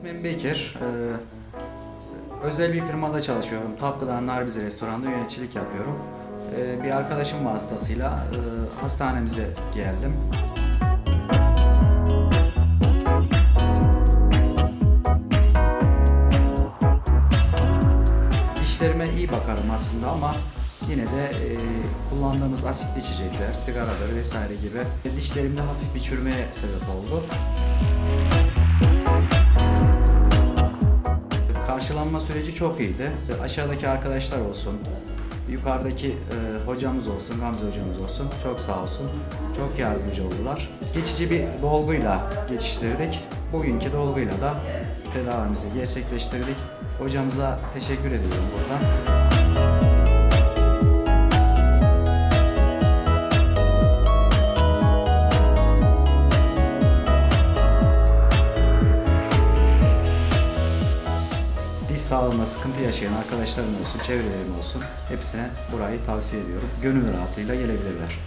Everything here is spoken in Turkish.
İsmim Bekir. Ee, özel bir firmada çalışıyorum. Tapkı'dan Narbiz Restoran'da yöneticilik yapıyorum. Ee, bir arkadaşım vasıtasıyla e, hastanemize geldim. Dişlerime iyi bakarım aslında ama yine de e, kullandığımız asitli içecekler, sigaradır vesaire gibi dişlerimde hafif bir çürümeye sebep oldu. Karşılanma süreci çok iyiydi. Aşağıdaki arkadaşlar olsun, yukarıdaki e, hocamız olsun, Gamze hocamız olsun çok sağ olsun. Çok yardımcı oldular. Geçici bir dolguyla geçiştirdik. Bugünkü dolguyla da tedavimizi gerçekleştirdik. Hocamıza teşekkür ediyorum buradan. Diş sağlığında sıkıntı yaşayan arkadaşlarım olsun, çevrelerim olsun hepsine burayı tavsiye ediyorum. Gönül rahatlığıyla gelebilirler.